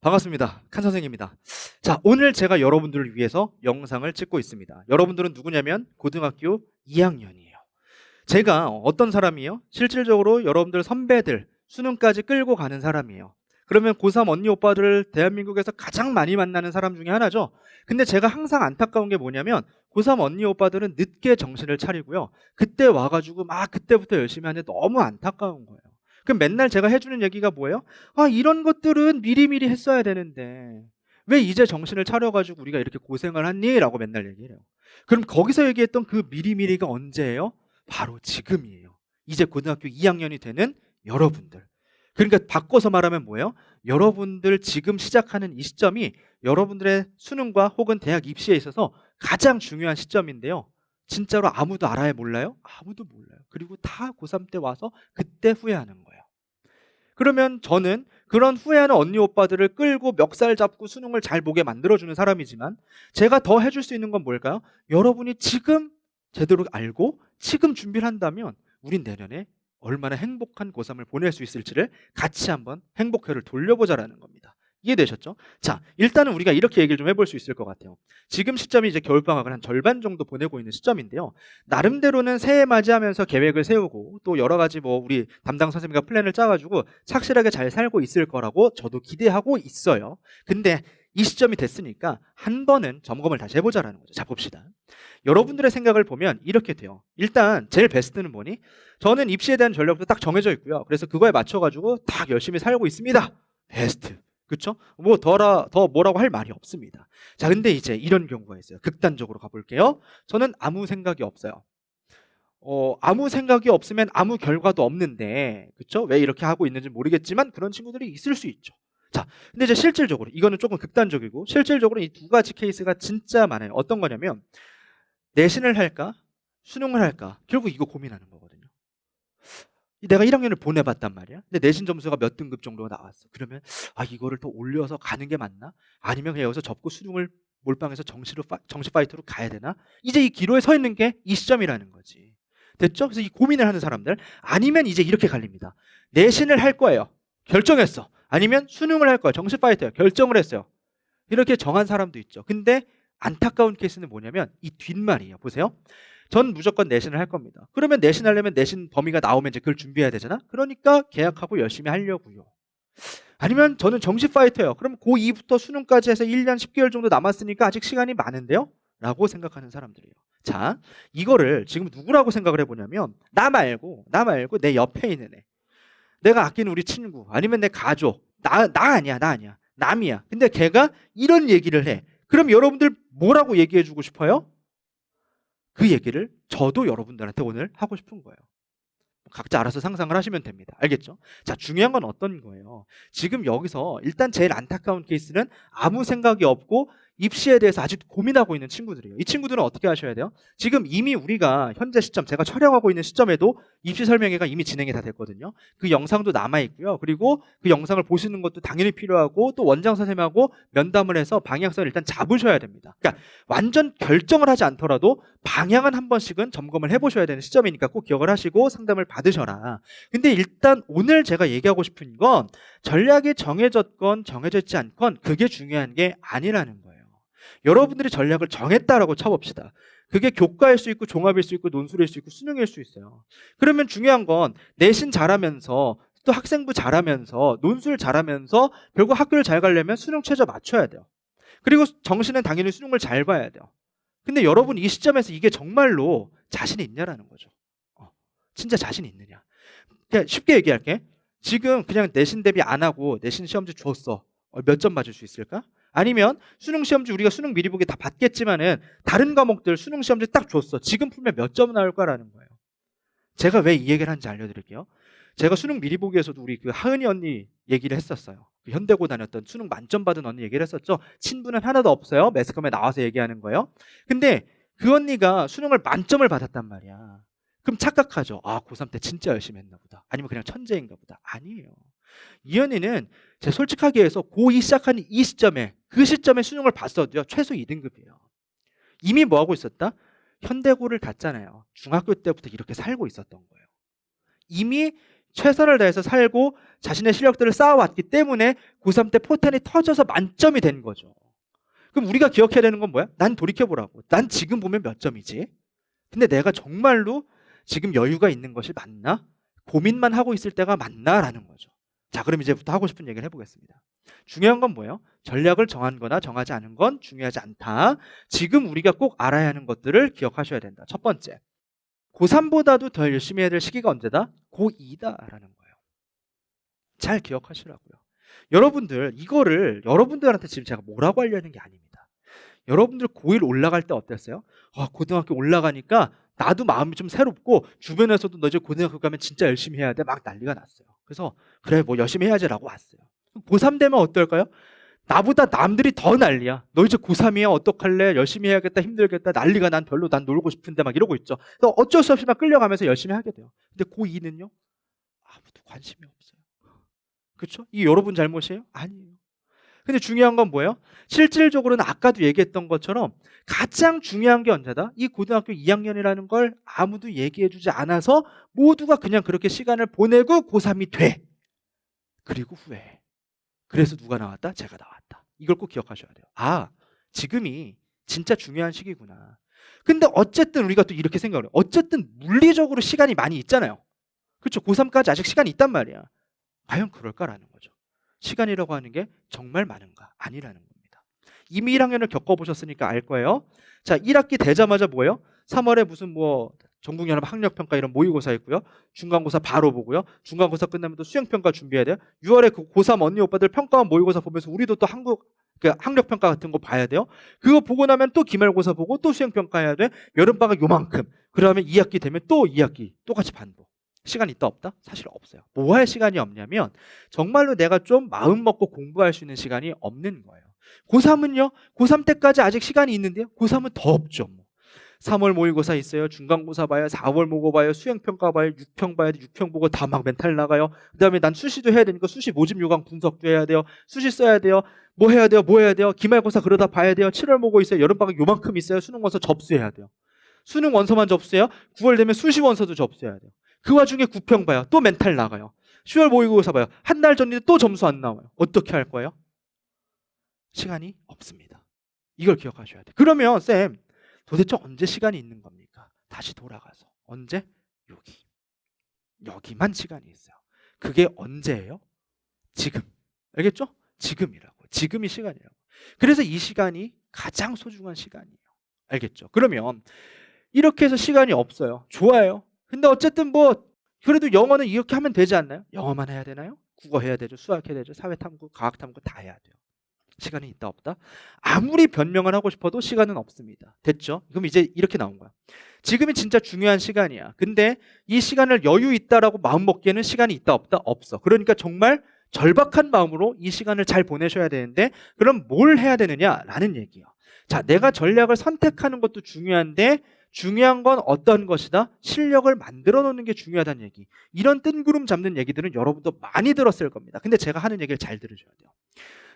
반갑습니다. 칸 선생입니다. 자, 오늘 제가 여러분들을 위해서 영상을 찍고 있습니다. 여러분들은 누구냐면 고등학교 2학년이에요. 제가 어떤 사람이에요? 실질적으로 여러분들 선배들 수능까지 끌고 가는 사람이에요. 그러면 고3 언니 오빠들을 대한민국에서 가장 많이 만나는 사람 중에 하나죠. 근데 제가 항상 안타까운 게 뭐냐면 고3 언니 오빠들은 늦게 정신을 차리고요. 그때 와가지고 막 그때부터 열심히 하는데 너무 안타까운 거예요. 그럼 맨날 제가 해주는 얘기가 뭐예요? 아, 이런 것들은 미리미리 했어야 되는데 왜 이제 정신을 차려가지고 우리가 이렇게 고생을 하니? 라고 맨날 얘기를 해요. 그럼 거기서 얘기했던 그 미리미리가 언제예요? 바로 지금이에요. 이제 고등학교 2학년이 되는 여러분들. 그러니까 바꿔서 말하면 뭐예요? 여러분들 지금 시작하는 이 시점이 여러분들의 수능과 혹은 대학 입시에 있어서 가장 중요한 시점인데요. 진짜로 아무도 알아야 몰라요? 아무도 몰라요. 그리고 다 고3 때 와서 그때 후회하는 거예요. 그러면 저는 그런 후회하는 언니 오빠들을 끌고 멱살 잡고 수능을 잘 보게 만들어주는 사람이지만 제가 더 해줄 수 있는 건 뭘까요? 여러분이 지금 제대로 알고 지금 준비를 한다면 우린 내년에 얼마나 행복한 고3을 보낼 수 있을지를 같이 한번 행복회를 돌려보자라는 겁니다. 이해되셨죠? 자, 일단은 우리가 이렇게 얘기를 좀 해볼 수 있을 것 같아요. 지금 시점이 이제 겨울방학을 한 절반 정도 보내고 있는 시점인데요. 나름대로는 새해 맞이하면서 계획을 세우고 또 여러 가지 뭐 우리 담당 선생님과 플랜을 짜가지고 착실하게 잘 살고 있을 거라고 저도 기대하고 있어요. 근데 이 시점이 됐으니까 한 번은 점검을 다시 해보자라는 거죠. 자, 봅시다. 여러분들의 생각을 보면 이렇게 돼요. 일단 제일 베스트는 뭐니? 저는 입시에 대한 전략도 딱 정해져 있고요. 그래서 그거에 맞춰가지고 딱 열심히 살고 있습니다. 베스트. 그쵸? 뭐 더라 더 뭐라고 할 말이 없습니다. 자, 근데 이제 이런 경우가 있어요. 극단적으로 가볼게요. 저는 아무 생각이 없어요. 어, 아무 생각이 없으면 아무 결과도 없는데, 그쵸? 왜 이렇게 하고 있는지 모르겠지만 그런 친구들이 있을 수 있죠. 자, 근데 이제 실질적으로 이거는 조금 극단적이고 실질적으로 이 두 가지 케이스가 진짜 많아요. 어떤 거냐면 내신을 할까, 수능을 할까, 결국 이거 고민하는 거거든요. 내가 1학년을 보내봤단 말이야. 근데 내신 점수가 몇 등급 정도가 나왔어. 그러면 아 이거를 더 올려서 가는 게 맞나? 아니면 그냥 여기서 접고 수능을 몰빵해서 정시로 파, 정시 파이터로 가야 되나? 이제 이 기로에 서 있는 게 이 시점이라는 거지. 됐죠? 그래서 이 고민을 하는 사람들 아니면 이제 이렇게 갈립니다. 내신을 할 거예요. 결정했어. 아니면 수능을 할 거예요. 정시 파이터요. 결정을 했어요. 이렇게 정한 사람도 있죠. 근데 안타까운 케이스는 뭐냐면 이 뒷말이에요. 보세요. 전 무조건 내신을 할 겁니다. 그러면 내신 하려면 내신 범위가 나오면 이제 그걸 준비해야 되잖아. 그러니까 계약하고 열심히 하려고요. 아니면 저는 정시 파이터예요. 그럼 고2부터 수능까지 해서 1년 10개월 정도 남았으니까 아직 시간이 많은데요? 라고 생각하는 사람들이에요. 자, 이거를 지금 누구라고 생각을 해보냐면 나 말고 나 말고 내 옆에 있는 애. 내가 아끼는 우리 친구 아니면 내 가족 나, 나 아니야 나 아니야 남이야. 근데 걔가 이런 얘기를 해. 그럼 여러분들 뭐라고 얘기해 주고 싶어요? 그 얘기를 저도 여러분들한테 오늘 하고 싶은 거예요. 각자 알아서 상상을 하시면 됩니다. 알겠죠? 자, 중요한 건 어떤 거예요? 지금 여기서 일단 제일 안타까운 케이스는 아무 생각이 없고 입시에 대해서 아직 고민하고 있는 친구들이에요. 이 친구들은 어떻게 하셔야 돼요? 지금 이미 우리가 현재 시점, 제가 촬영하고 있는 시점에도 입시 설명회가 이미 진행이 다 됐거든요. 그 영상도 남아 있고요. 그리고 그 영상을 보시는 것도 당연히 필요하고 또 원장 선생님하고 면담을 해서 방향성을 일단 잡으셔야 됩니다. 그러니까 완전 결정을 하지 않더라도 방향은 한 번씩은 점검을 해보셔야 되는 시점이니까 꼭 기억을 하시고 상담을 받으셔라. 근데 일단 오늘 제가 얘기하고 싶은 건 전략이 정해졌건 정해져 있지 않건 그게 중요한 게 아니라는 거예요. 여러분들이 전략을 정했다라고 쳐봅시다. 그게 교과일 수 있고 종합일 수 있고 논술일 수 있고 수능일 수 있어요. 그러면 중요한 건 내신 잘하면서 또 학생부 잘하면서 논술 잘하면서 결국 학교를 잘 가려면 수능 최저 맞춰야 돼요. 그리고 정시는 당연히 수능을 잘 봐야 돼요. 근데 여러분 이 시점에서 이게 정말로 자신이 있냐라는 거죠. 어, 진짜 자신이 있느냐. 그냥 쉽게 얘기할게. 지금 그냥 내신 대비 안 하고 내신 시험지 줬어. 몇 점 맞을 수 있을까? 아니면 수능 시험지 우리가 수능 미리 보기 다 봤겠지만은 다른 과목들 수능 시험지 딱 줬어. 지금 풀면 몇 점 나올까라는 거예요. 제가 왜 이 얘기를 하는지 알려드릴게요. 제가 수능 미리 보기에서도 우리 그 하은이 언니 얘기를 했었어요. 그 현대고 다녔던 수능 만점 받은 언니 얘기를 했었죠. 친분은 하나도 없어요. 매스컴에 나와서 얘기하는 거예요. 근데 그 언니가 수능을 만점을 받았단 말이야. 그럼 착각하죠. 아, 고3 때 진짜 열심히 했나 보다. 아니면 그냥 천재인가 보다. 아니에요. 이 언니는 제 솔직하게 해서 고2 시작한 이 시점에 그 시점에 수능을 봤어도요. 최소 2등급이에요. 이미 뭐 하고 있었다? 현대고를 갔잖아요. 중학교 때부터 이렇게 살고 있었던 거예요. 이미 최선을 다해서 살고 자신의 실력들을 쌓아왔기 때문에 고3 때 포텐이 터져서 만점이 된 거죠. 그럼 우리가 기억해야 되는 건 뭐야? 난 돌이켜보라고. 난 지금 보면 몇 점이지? 근데 내가 정말로 지금 여유가 있는 것이 맞나? 고민만 하고 있을 때가 맞나 라는 거죠. 자, 그럼 이제부터 하고 싶은 얘기를 해보겠습니다. 중요한 건 뭐예요? 전략을 정한 거나 정하지 않은 건 중요하지 않다. 지금 우리가 꼭 알아야 하는 것들을 기억하셔야 된다. 첫 번째. 고3보다도 더 열심히 해야 될 시기가 언제다? 고2다라는 거예요. 잘 기억하시라고요. 여러분들, 이거를 여러분들한테 지금 제가 뭐라고 하려는 게 아닙니다. 여러분들 고1 올라갈 때 어땠어요? 아, 고등학교 올라가니까 나도 마음이 좀 새롭고 주변에서도 너 이제 고등학교 가면 진짜 열심히 해야 돼 막 난리가 났어요. 그래서 그래 뭐 열심히 해야지라고 왔어요. 고3 되면 어떨까요? 나보다 남들이 더 난리야. 너 이제 고3이야 어떡할래? 열심히 해야겠다 힘들겠다 난리가 난 별로 난 놀고 싶은데 막 이러고 있죠. 그래서 어쩔 수 없이 막 끌려가면서 열심히 하게 돼요. 근데 고2는요 아무도 관심이 없어요. 그렇죠? 이 여러분 잘못이에요? 아니에요. 근데 중요한 건 뭐예요? 실질적으로는 아까도 얘기했던 것처럼 가장 중요한 게 언제다? 이 고등학교 2학년이라는 걸 아무도 얘기해주지 않아서 모두가 그냥 그렇게 시간을 보내고 고3이 돼. 그리고 후회. 그래서 누가 나왔다? 제가 나왔다. 이걸 꼭 기억하셔야 돼요. 아, 지금이 진짜 중요한 시기구나. 근데 어쨌든 우리가 또 이렇게 생각을 해요. 어쨌든 물리적으로 시간이 많이 있잖아요. 그렇죠? 고3까지 아직 시간이 있단 말이야. 과연 그럴까라는 거죠. 시간이라고 하는 게 정말 많은가? 아니라는 겁니다. 이미 1학년을 겪어보셨으니까 알 거예요. 자, 1학기 되자마자 뭐예요? 3월에 무슨 뭐 전국연합 학력평가 이런 모의고사 있고요. 중간고사 바로 보고요. 중간고사 끝나면 또 수행평가 준비해야 돼요. 6월에 그 고3 언니 오빠들 평가원 모의고사 보면서 우리도 또 한국 그 학력평가 같은 거 봐야 돼요. 그거 보고 나면 또 기말고사 보고 또 수행평가 해야 돼. 여름방학 요만큼. 그러면 2학기 되면 또 2학기 똑같이 반복. 시간 있다 없다? 사실 없어요. 뭐 할 시간이 없냐면 정말로 내가 좀 마음 먹고 공부할 수 있는 시간이 없는 거예요. 고3은요. 고3 때까지 아직 시간이 있는데요. 고3은 더 없죠. 뭐. 3월 모의고사 있어요. 중간고사 봐요. 4월 모고 봐요. 수행평가 봐요. 6평 봐야 돼. 6평 보고 다 막 멘탈 나가요. 그다음에 난 수시도 해야 되니까 수시 모집 요강 분석도 해야 돼요. 수시 써야 돼요. 뭐 해야 돼요? 뭐 해야 돼요? 기말고사 그러다 봐야 돼요. 7월 모고 있어요. 여름방학 요만큼 있어요. 수능 원서 접수해야 돼요. 수능 원서만 접수해요. 9월 되면 수시 원서도 접수해야 돼요. 그 와중에 9평 봐요. 또 멘탈 나가요. 10월 모의고사 봐요. 한 달 전인데 또 점수 안 나와요. 어떻게 할 거예요? 시간이 없습니다. 이걸 기억하셔야 돼요. 그러면 쌤 도대체 언제 시간이 있는 겁니까? 다시 돌아가서 언제? 여기. 여기만 시간이 있어요. 그게 언제예요? 지금. 알겠죠? 지금이라고. 지금이 시간이라고. 그래서 이 시간이 가장 소중한 시간이에요. 알겠죠? 그러면 이렇게 해서 시간이 없어요. 좋아요. 근데 어쨌든 뭐 그래도 영어는 이렇게 하면 되지 않나요? 영어만 해야 되나요? 국어 해야 되죠. 수학 해야 되죠. 사회 탐구, 과학 탐구 다 해야 돼요. 시간이 있다 없다? 아무리 변명을 하고 싶어도 시간은 없습니다. 됐죠? 그럼 이제 이렇게 나온 거야. 지금이 진짜 중요한 시간이야. 근데 이 시간을 여유 있다라고 마음 먹기에는 시간이 있다 없다? 없어. 그러니까 정말 절박한 마음으로 이 시간을 잘 보내셔야 되는데 그럼 뭘 해야 되느냐라는 얘기예요. 자, 내가 전략을 선택하는 것도 중요한데 중요한 건 어떤 것이다? 실력을 만들어 놓는 게 중요하다는 얘기. 이런 뜬구름 잡는 얘기들은 여러분도 많이 들었을 겁니다. 근데 제가 하는 얘기를 잘 들으셔야 돼요.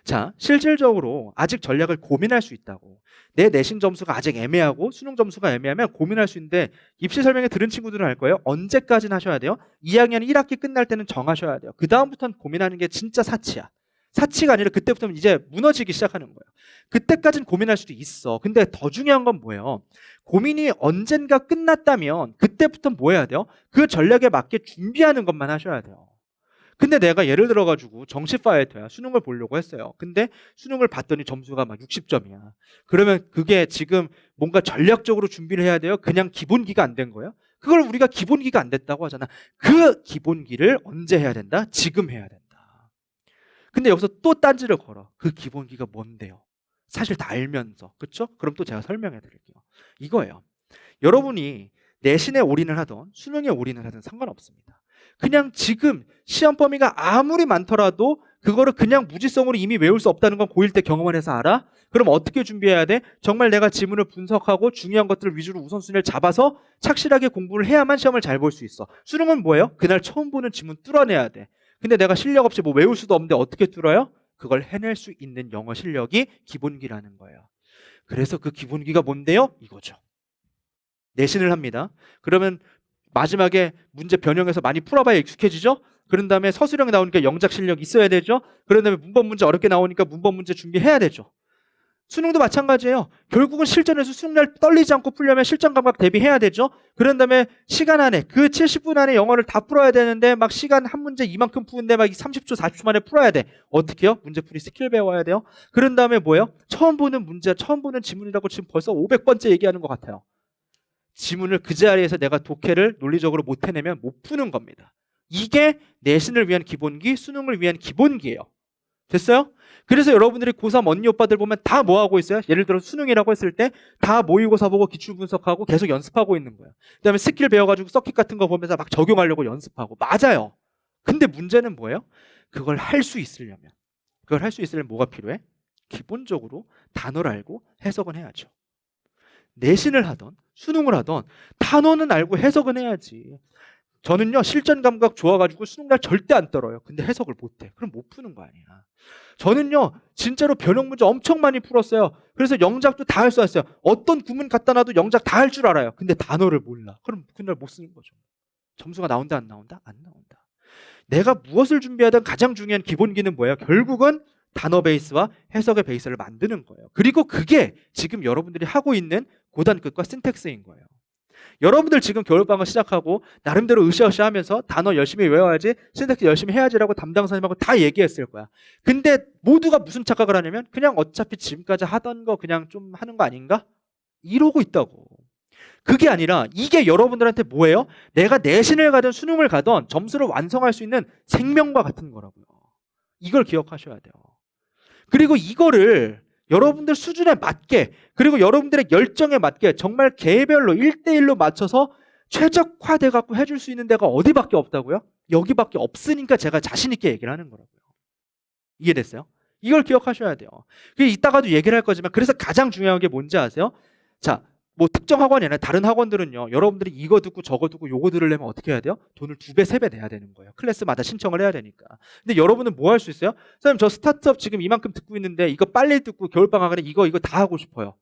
자, 실질적으로 아직 전략을 고민할 수 있다고. 내 내신 점수가 아직 애매하고 수능 점수가 애매하면 고민할 수 있는데 입시 설명회 들은 친구들은 알 거예요. 언제까지는 하셔야 돼요? 2학년 1학기 끝날 때는 정하셔야 돼요. 그 다음부터는 고민하는 게 진짜 사치야. 사치가 아니라 그때부터는 이제 무너지기 시작하는 거예요. 그때까지는 고민할 수도 있어. 근데 더 중요한 건 뭐예요? 고민이 언젠가 끝났다면 그때부터 뭐 해야 돼요? 그 전략에 맞게 준비하는 것만 하셔야 돼요. 근데 내가 예를 들어 가지고 정시 파이터야 수능을 보려고 했어요. 근데 수능을 봤더니 점수가 막 60점이야. 그러면 그게 지금 뭔가 전략적으로 준비를 해야 돼요? 그냥 기본기가 안 된 거예요? 그걸 우리가 기본기가 안 됐다고 하잖아. 그 기본기를 언제 해야 된다? 지금 해야 된다. 근데 여기서 또 딴지를 걸어. 그 기본기가 뭔데요? 사실 다 알면서. 그렇죠? 그럼 또 제가 설명해 드릴게요. 이거예요. 여러분이 내신에 올인을 하던 수능에 올인을 하든 상관없습니다. 그냥 지금 시험 범위가 아무리 많더라도 그거를 그냥 무지성으로 이미 외울 수 없다는 건 고1 때 경험을 해서 알아? 그럼 어떻게 준비해야 돼? 정말 내가 지문을 분석하고 중요한 것들을 위주로 우선순위를 잡아서 착실하게 공부를 해야만 시험을 잘 볼 수 있어. 수능은 뭐예요? 그날 처음 보는 지문 뚫어내야 돼. 근데 내가 실력 없이 뭐 외울 수도 없는데 어떻게 뚫어요? 그걸 해낼 수 있는 영어 실력이 기본기라는 거예요. 그래서 그 기본기가 뭔데요? 이거죠. 내신을 합니다. 그러면 마지막에 문제 변형해서 많이 풀어봐야 익숙해지죠? 그런 다음에 서술형 나오니까 영작 실력 있어야 되죠. 그런 다음에 문법 문제 어렵게 나오니까 문법 문제 준비해야 되죠. 수능도 마찬가지예요. 결국은 실전에서 수능날 떨리지 않고 풀려면 실전 감각 대비해야 되죠. 그런 다음에 시간 안에 그 70분 안에 영어를 다 풀어야 되는데 막 시간 한 문제 이만큼 푸는데 막 30초 40초 만에 풀어야 돼. 어떻게요? 문제 풀이 스킬 배워야 돼요. 그런 다음에 뭐예요? 처음 보는 문제, 처음 보는 지문이라고 지금 벌써 500번째 얘기하는 것 같아요. 지문을 그 자리에서 내가 독해를 논리적으로 못 해내면 못 푸는 겁니다. 이게 내신을 위한 기본기, 수능을 위한 기본기예요. 됐어요? 그래서 여러분들이 고3 언니 오빠들 보면 다 뭐 하고 있어요? 예를 들어 수능이라고 했을 때 다 모의고사 보고 기출 분석하고 계속 연습하고 있는 거예요. 그다음에 스킬 배워가지고 서킷 같은 거 보면서 막 적용하려고 연습하고 맞아요. 근데 문제는 뭐예요? 그걸 할 수 있으려면 그걸 할 수 있으려면 뭐가 필요해? 기본적으로 단어를 알고 해석은 해야죠. 내신을 하던 수능을 하던 단어는 알고 해석은 해야지. 저는요 실전 감각 좋아가지고 수능 날 절대 안 떨어요. 근데 해석을 못해. 그럼 못 푸는 거 아니야. 저는요 진짜로 변형 문제 엄청 많이 풀었어요. 그래서 영작도 다 할 수 있어요. 어떤 구문 갖다 놔도 영작 다 할 줄 알아요. 근데 단어를 몰라. 그럼 그날 못 쓰는 거죠. 점수가 나온다 안 나온다? 안 나온다. 내가 무엇을 준비하든 가장 중요한 기본기는 뭐예요? 결국은 단어 베이스와 해석의 베이스를 만드는 거예요. 그리고 그게 지금 여러분들이 하고 있는 고단끝과 신텍스인 거예요. 여러분들 지금 겨울방학 시작하고 나름대로 으쌰으쌰 하면서 단어 열심히 외워야지 신텍스 열심히 해야지라고 담당 선생님하고 다 얘기했을 거야. 근데 모두가 무슨 착각을 하냐면 그냥 어차피 지금까지 하던 거 그냥 좀 하는 거 아닌가? 이러고 있다고. 그게 아니라 이게 여러분들한테 뭐예요? 내가 내신을 가든 수능을 가든 점수를 완성할 수 있는 생명과 같은 거라고요. 이걸 기억하셔야 돼요. 그리고 이거를 여러분들 수준에 맞게 그리고 여러분들의 열정에 맞게 정말 개별로 1대1로 맞춰서 최적화돼 갖고 해줄 수 있는 데가 어디밖에 없다고요? 여기밖에 없으니까 제가 자신 있게 얘기를 하는 거라고요. 이해됐어요? 이걸 기억하셔야 돼요. 그 이따가도 얘기를 할 거지만 그래서 가장 중요한 게 뭔지 아세요? 자, 뭐 특정 학원이 아니라 다른 학원들은요. 여러분들이 이거 듣고 저거 듣고 요거 들으려면 어떻게 해야 돼요? 돈을 두 배, 세 배 내야 되는 거예요. 클래스마다 신청을 해야 되니까. 근데 여러분은 뭐 할 수 있어요? 선생님 저 스타트업 지금 이만큼 듣고 있는데 이거 빨리 듣고 겨울방학에 이거 이거 다 하고 싶어요.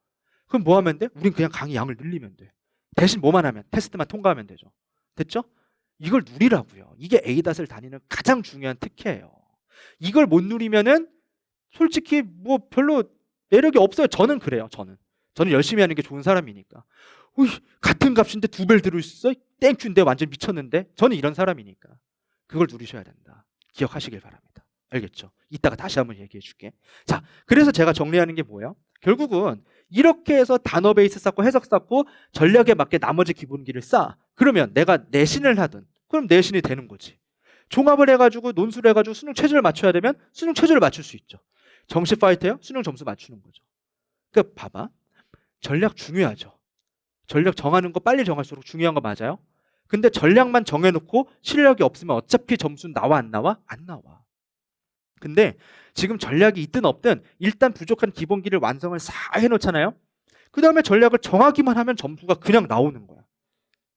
그럼 뭐 하면 돼? 우린 그냥 강의 양을 늘리면 돼. 대신 뭐만 하면 테스트만 통과하면 되죠. 됐죠? 이걸 누리라고요. 이게 A닷을 다니는 가장 중요한 특혜예요. 이걸 못 누리면은 솔직히 뭐 별로 매력이 없어요. 저는 그래요. 저는. 저는 열심히 하는 게 좋은 사람이니까. 우이, 같은 값인데 두 배를 들을 수 있어? 땡큐인데 완전 미쳤는데? 저는 이런 사람이니까. 그걸 누리셔야 된다. 기억하시길 바랍니다. 알겠죠? 이따가 다시 한번 얘기해 줄게. 자, 그래서 제가 정리하는 게 뭐예요? 결국은 이렇게 해서 단어 베이스 쌓고 해석 쌓고 전략에 맞게 나머지 기본기를 쌓아. 그러면 내가 내신을 하든 그럼 내신이 되는 거지. 종합을 해가지고 논술을 해가지고 수능 최저를 맞춰야 되면 수능 최저를 맞출 수 있죠. 정시 파이터요? 수능 점수 맞추는 거죠. 그러니까 봐봐. 전략 중요하죠. 전략 정하는 거 빨리 정할수록 중요한 거 맞아요? 근데 전략만 정해놓고 실력이 없으면 어차피 점수는 나와 안 나와? 안 나와. 근데 지금 전략이 있든 없든 일단 부족한 기본기를 완성을 싹 해놓잖아요. 그 다음에 전략을 정하기만 하면 점수가 그냥 나오는 거야.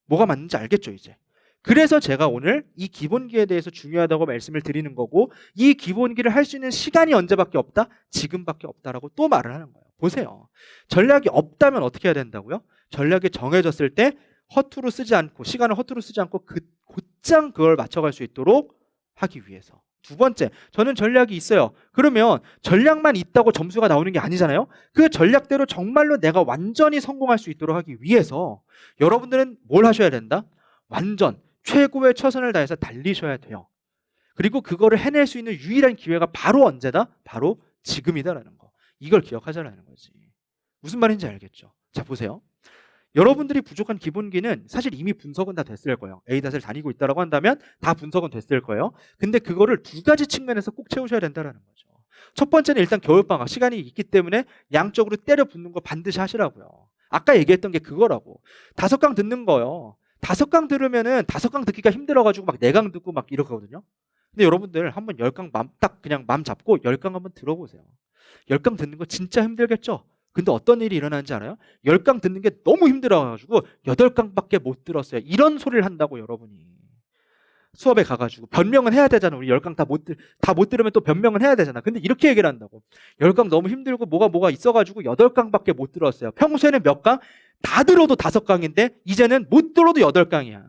뭐가 맞는지 알겠죠 이제. 그래서 제가 오늘 이 기본기에 대해서 중요하다고 말씀을 드리는 거고 이 기본기를 할 수 있는 시간이 언제밖에 없다? 지금밖에 없다라고 또 말을 하는 거예요. 보세요. 전략이 없다면 어떻게 해야 된다고요? 전략이 정해졌을 때 허투루 쓰지 않고 시간을 허투루 쓰지 않고 그 곧장 그걸 맞춰갈 수 있도록 하기 위해서. 두 번째, 저는 전략이 있어요. 그러면 전략만 있다고 점수가 나오는 게 아니잖아요. 그 전략대로 정말로 내가 완전히 성공할 수 있도록 하기 위해서 여러분들은 뭘 하셔야 된다? 완전 최고의 최선을 다해서 달리셔야 돼요. 그리고 그거를 해낼 수 있는 유일한 기회가 바로 언제다? 바로 지금이다라는 거. 이걸 기억하자라는 거지. 무슨 말인지 알겠죠? 자, 보세요. 여러분들이 부족한 기본기는 사실 이미 분석은 다 됐을 거예요. A닷을 다니고 있다라고 한다면 다 분석은 됐을 거예요. 근데 그거를 두 가지 측면에서 꼭 채우셔야 된다는 거죠. 첫 번째는 일단 겨울방학 시간이 있기 때문에 양적으로 때려 붙는 거 반드시 하시라고요. 아까 얘기했던 게 그거라고. 다섯 강 듣는 거요. 다섯 강 들으면은 다섯 강 듣기가 힘들어가지고 막 네 강 듣고 막 이러거든요. 근데 여러분들 한번 열 강 맘 딱 그냥 맘 잡고 열 강 한번 들어보세요. 열강 듣는 거 진짜 힘들겠죠? 근데 어떤 일이 일어나는지 알아요? 열강 듣는 게 너무 힘들어가지고 여덟 강밖에 못 들었어요. 이런 소리를 한다고 여러분이 수업에 가가지고 변명은 해야 되잖아. 우리 열강 다 못 다 못 들으면 또 변명은 해야 되잖아. 근데 이렇게 얘기를 한다고 열강 너무 힘들고 뭐가 뭐가 있어가지고 여덟 강밖에 못 들었어요. 평소에는 몇 강? 다 들어도 다섯 강인데 이제는 못 들어도 여덟 강이야.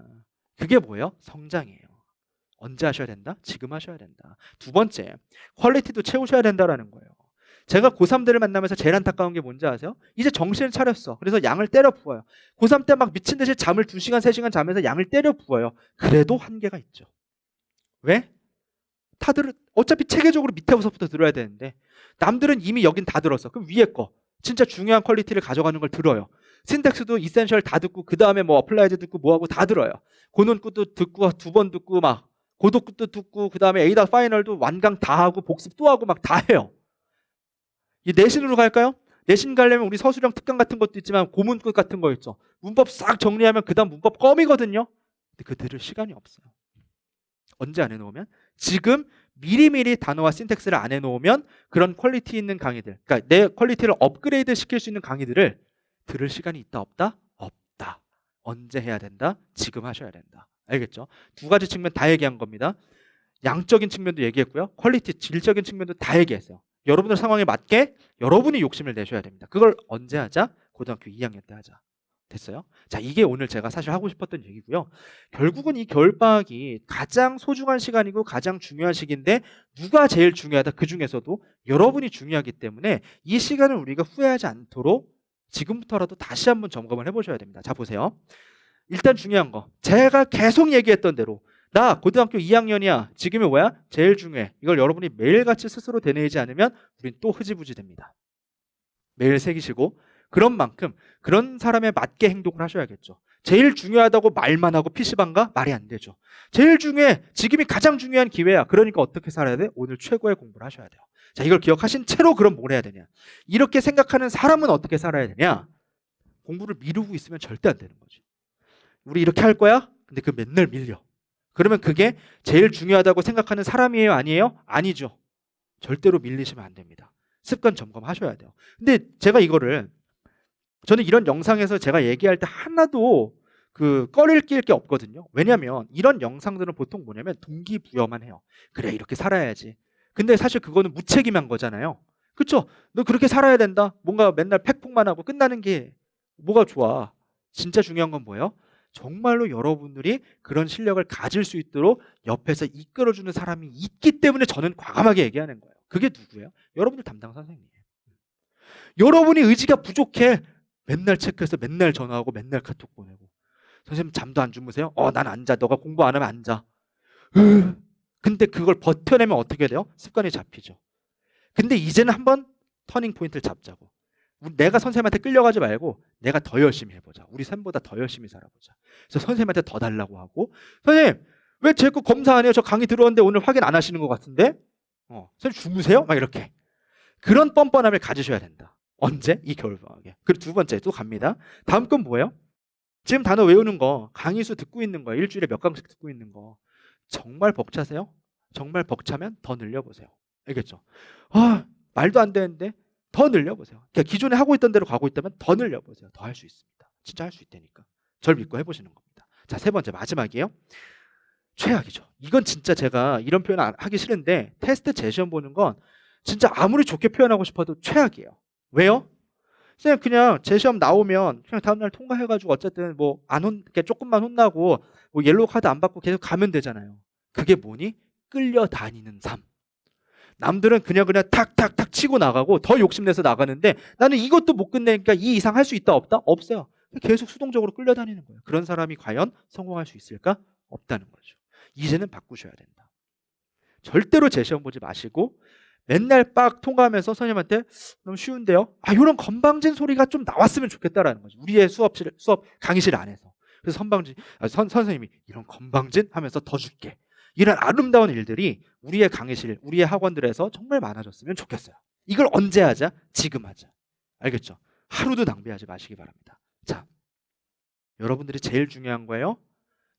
그게 뭐예요? 성장이에요. 언제 하셔야 된다? 지금 하셔야 된다. 두 번째, 퀄리티도 채우셔야 된다라는 거예요. 제가 고3들을 만나면서 제일 안타까운 게 뭔지 아세요? 이제 정신을 차렸어. 그래서 양을 때려 부어요. 고3 때 막 미친 듯이 잠을 2시간, 3시간 자면서 양을 때려 부어요. 그래도 한계가 있죠. 왜? 다들 어차피 체계적으로 밑에서부터 들어야 되는데 남들은 이미 여긴 다 들었어. 그럼 위에 거 진짜 중요한 퀄리티를 가져가는 걸 들어요. 신텍스도 이센셜 다 듣고 그 다음에 뭐 어플라이즈 듣고 뭐 하고 다 들어요. 고논끝도 듣고 두 번 듣고 막 고독끝도 듣고 그 다음에 에이다 파이널도 완강 다 하고 복습 또 하고 막 다 해요. 이 내신으로 갈까요? 내신 가려면 우리 서술형 특강 같은 것도 있지만 고문끝 같은 거 있죠. 문법 싹 정리하면 그 다음 문법 껌이거든요. 근데 그 들을 시간이 없어요. 언제 안 해놓으면? 지금 미리미리 단어와 신텍스를 안 해놓으면 그런 퀄리티 있는 강의들, 그러니까 내 퀄리티를 업그레이드 시킬 수 있는 강의들을 들을 시간이 있다 없다? 없다. 언제 해야 된다? 지금 하셔야 된다. 알겠죠? 두 가지 측면 다 얘기한 겁니다. 양적인 측면도 얘기했고요. 퀄리티, 질적인 측면도 다 얘기했어요. 여러분들 상황에 맞게 여러분이 욕심을 내셔야 됩니다. 그걸 언제 하자? 고등학교 2학년 때 하자. 됐어요? 자, 이게 오늘 제가 사실 하고 싶었던 얘기고요. 결국은 이 겨울방학이 가장 소중한 시간이고 가장 중요한 시기인데 누가 제일 중요하다? 그 중에서도 여러분이 중요하기 때문에 이 시간을 우리가 후회하지 않도록 지금부터라도 다시 한번 점검을 해보셔야 됩니다. 자, 보세요. 일단 중요한 거. 제가 계속 얘기했던 대로 나 고등학교 2학년이야. 지금이 뭐야? 제일 중요해. 이걸 여러분이 매일같이 스스로 되뇌이지 않으면 우린 또 흐지부지 됩니다. 매일 새기시고 그런 만큼 그런 사람에 맞게 행동을 하셔야겠죠. 제일 중요하다고 말만 하고 PC방 가 말이 안 되죠. 제일 중요해. 지금이 가장 중요한 기회야. 그러니까 어떻게 살아야 돼? 오늘 최고의 공부를 하셔야 돼요. 자, 이걸 기억하신 채로 그럼 뭘 해야 되냐? 이렇게 생각하는 사람은 어떻게 살아야 되냐? 공부를 미루고 있으면 절대 안 되는 거지. 우리 이렇게 할 거야? 근데 그 맨날 밀려. 그러면 그게 제일 중요하다고 생각하는 사람이에요? 아니에요? 아니죠. 절대로 밀리시면 안 됩니다. 습관 점검하셔야 돼요. 근데 제가 이거를 저는 이런 영상에서 제가 얘기할 때 하나도 그 꺼릴 낄게 없거든요. 왜냐하면 이런 영상들은 보통 뭐냐면 동기부여만 해요. 그래 이렇게 살아야지. 근데 사실 그거는 무책임한 거잖아요. 그렇죠? 너 그렇게 살아야 된다. 뭔가 맨날 팩폭만 하고 끝나는 게 뭐가 좋아? 진짜 중요한 건 뭐예요? 정말로 여러분들이 그런 실력을 가질 수 있도록 옆에서 이끌어주는 사람이 있기 때문에 저는 과감하게 얘기하는 거예요. 그게 누구예요? 여러분들 담당 선생님이에요. 여러분이 의지가 부족해. 맨날 체크해서 맨날 전화하고 맨날 카톡 보내고. 선생님 잠도 안 주무세요? 어, 난 안 자. 너가 공부 안 하면 안 자. 으, 근데 그걸 버텨내면 어떻게 돼요? 습관이 잡히죠. 근데 이제는 한번 터닝 포인트를 잡자고. 내가 선생님한테 끌려가지 말고 내가 더 열심히 해보자. 우리 쌤보다 더 열심히 살아보자. 그래서 선생님한테 더 달라고 하고 선생님 왜 제 거 검사 안 해요? 저 강의 들어왔는데 오늘 확인 안 하시는 것 같은데? 어, 선생님 주무세요? 막 이렇게 그런 뻔뻔함을 가지셔야 된다. 언제? 이 겨울방학에. 그리고 두 번째 또 갑니다. 다음 건 뭐예요? 지금 단어 외우는 거 강의 수 듣고 있는 거 일주일에 몇 강씩 듣고 있는 거 정말 벅차세요? 정말 벅차면 더 늘려보세요. 알겠죠? 아 말도 안 되는데 더 늘려보세요. 그러니까 기존에 하고 있던 대로 가고 있다면 더 늘려보세요. 더 할 수 있습니다. 진짜 할 수 있다니까. 절 믿고 해보시는 겁니다. 자, 세 번째 마지막이에요. 최악이죠. 이건 진짜 제가 이런 표현 안- 하기 싫은데 테스트 재시험 보는 건 진짜 아무리 좋게 표현하고 싶어도 최악이에요. 왜요? 선생님 그냥 재시험 나오면 그냥 다음날 통과해가지고 어쨌든 뭐 안 혼, 이렇게 조금만 혼나고 뭐 옐로우 카드 안 받고 계속 가면 되잖아요. 그게 뭐니? 끌려다니는 삶. 남들은 그냥 그냥 탁탁탁 치고 나가고 더 욕심내서 나가는데 나는 이것도 못 끝내니까 이 이상 할 수 있다 없다? 없어요. 계속 수동적으로 끌려다니는 거예요. 그런 사람이 과연 성공할 수 있을까? 없다는 거죠. 이제는 바꾸셔야 된다. 절대로 재시험 보지 마시고 맨날 빡 통과하면서 선생님한테 너무 쉬운데요? 아, 이런 건방진 소리가 좀 나왔으면 좋겠다라는 거죠. 우리의 수업실, 수업 강의실 안에서. 그래서 선방진, 아, 선, 선생님이 이런 건방진 하면서 더 줄게. 이런 아름다운 일들이 우리의 강의실, 우리의 학원들에서 정말 많아졌으면 좋겠어요. 이걸 언제 하자? 지금 하자. 알겠죠? 하루도 낭비하지 마시기 바랍니다. 자, 여러분들이 제일 중요한 거예요.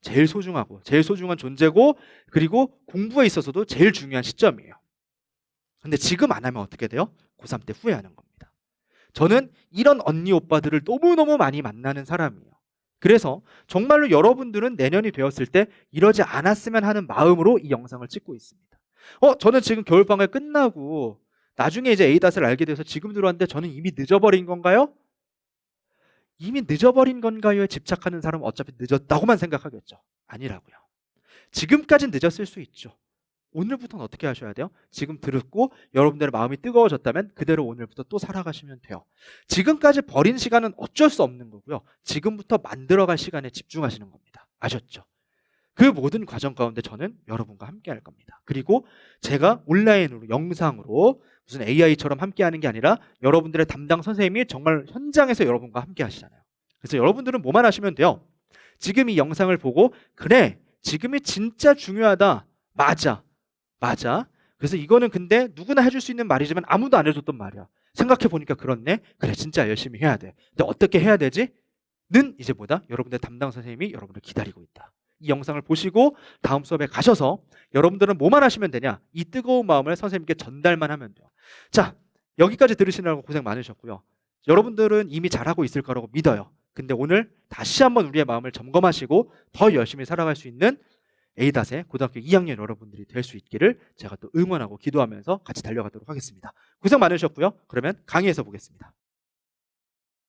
제일 소중하고, 제일 소중한 존재고, 그리고 공부에 있어서도 제일 중요한 시점이에요. 근데 지금 안 하면 어떻게 돼요? 고3 때 후회하는 겁니다. 저는 이런 언니 오빠들을 너무너무 많이 만나는 사람이에요. 그래서 정말로 여러분들은 내년이 되었을 때 이러지 않았으면 하는 마음으로 이 영상을 찍고 있습니다. 어, 저는 지금 겨울방학 끝나고 나중에 이제 에이닷을 알게 돼서 지금 들어왔는데 저는 이미 늦어버린 건가요? 이미 늦어버린 건가요에 집착하는 사람은 어차피 늦었다고만 생각하겠죠. 아니라고요. 지금까진 늦었을 수 있죠. 오늘부터는 어떻게 하셔야 돼요? 지금 들었고 여러분들의 마음이 뜨거워졌다면 그대로 오늘부터 또 살아가시면 돼요. 지금까지 버린 시간은 어쩔 수 없는 거고요. 지금부터 만들어갈 시간에 집중하시는 겁니다. 아셨죠? 그 모든 과정 가운데 저는 여러분과 함께 할 겁니다. 그리고 제가 온라인으로 영상으로 무슨 AI처럼 함께 하는 게 아니라 여러분들의 담당 선생님이 정말 현장에서 여러분과 함께 하시잖아요. 그래서 여러분들은 뭐만 하시면 돼요. 지금 이 영상을 보고 그래 지금이 진짜 중요하다. 맞아. 맞아. 그래서 이거는 근데 누구나 해줄 수 있는 말이지만 아무도 안 해줬던 말이야. 생각해 보니까 그렇네. 그래 진짜 열심히 해야 돼. 근데 어떻게 해야 되지? 는 이제 뭐다? 여러분들 담당 선생님이 여러분을 기다리고 있다. 이 영상을 보시고 다음 수업에 가셔서 여러분들은 뭐만 하시면 되냐? 이 뜨거운 마음을 선생님께 전달만 하면 돼요. 자, 여기까지 들으시느라고 고생 많으셨고요. 여러분들은 이미 잘하고 있을 거라고 믿어요. 근데 오늘 다시 한번 우리의 마음을 점검하시고 더 열심히 살아갈 수 있는 A닷의 고등학교 2학년 여러분들이 될 수 있기를 제가 또 응원하고 기도하면서 같이 달려가도록 하겠습니다. 고생 많으셨고요. 그러면 강의에서 보겠습니다.